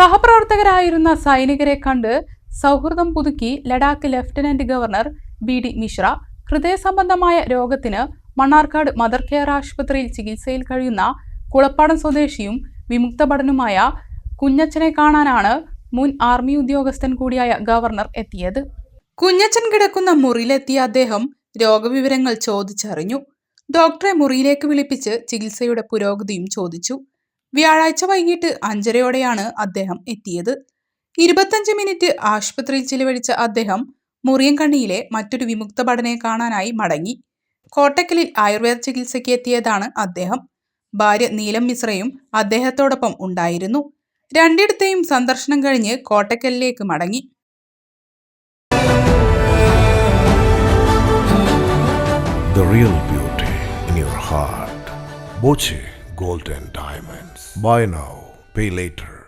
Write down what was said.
സഹപ്രവർത്തകരായിരുന്ന സൈനികരെ കണ്ട് സൗഹൃദം പുതുക്കി Ladakh lieutenant governor B D Mishra ഹൃദയ സംബന്ധമായ രോഗത്തിന് മണ്ണാർക്കാട് മദർ കെയർ ആശുപത്രിയിൽ ചികിത്സയിൽ കഴിയുന്ന കുളപ്പാടം സ്വദേശിയും വിമുക്ത ഭടനുമായ കുഞ്ഞച്ചനെ കാണാനാണ് മുൻ ആർമി ഉദ്യോഗസ്ഥൻ കൂടിയായ ഗവർണർ എത്തിയത്. കുഞ്ഞച്ചൻ കിടക്കുന്ന മുറിയിലെത്തിയ അദ്ദേഹം രോഗവിവരങ്ങൾ ചോദിച്ചറിഞ്ഞു. ഡോക്ടറെ മുറിയിലേക്ക് വിളിപ്പിച്ച് ചികിത്സയുടെ പുരോഗതിയും ചോദിച്ചു. വ്യാഴാഴ്ച വൈകിട്ട് അഞ്ചരയോടെയാണ് അദ്ദേഹം എത്തിയത്. ഇരുപത്തഞ്ച് മിനിറ്റ് ആശുപത്രിയിൽ ചിലവഴിച്ച അദ്ദേഹം മുറിയൻകണ്ണിയിലെ മറ്റൊരു വിമുക്ത ഭടനെ കാണാനായി മടങ്ങി. കോട്ടക്കലിൽ ആയുർവേദ ചികിത്സയ്ക്ക് എത്തിയതാണ് അദ്ദേഹം. ഭാര്യ നീലം മിശ്രയും അദ്ദേഹത്തോടൊപ്പം ഉണ്ടായിരുന്നു. രണ്ടിടത്തെയും സന്ദർശനം കഴിഞ്ഞ് കോട്ടക്കലിലേക്ക് മടങ്ങി. The real beauty in your heart. Boche Gold and Diamonds. Buy now, pay later.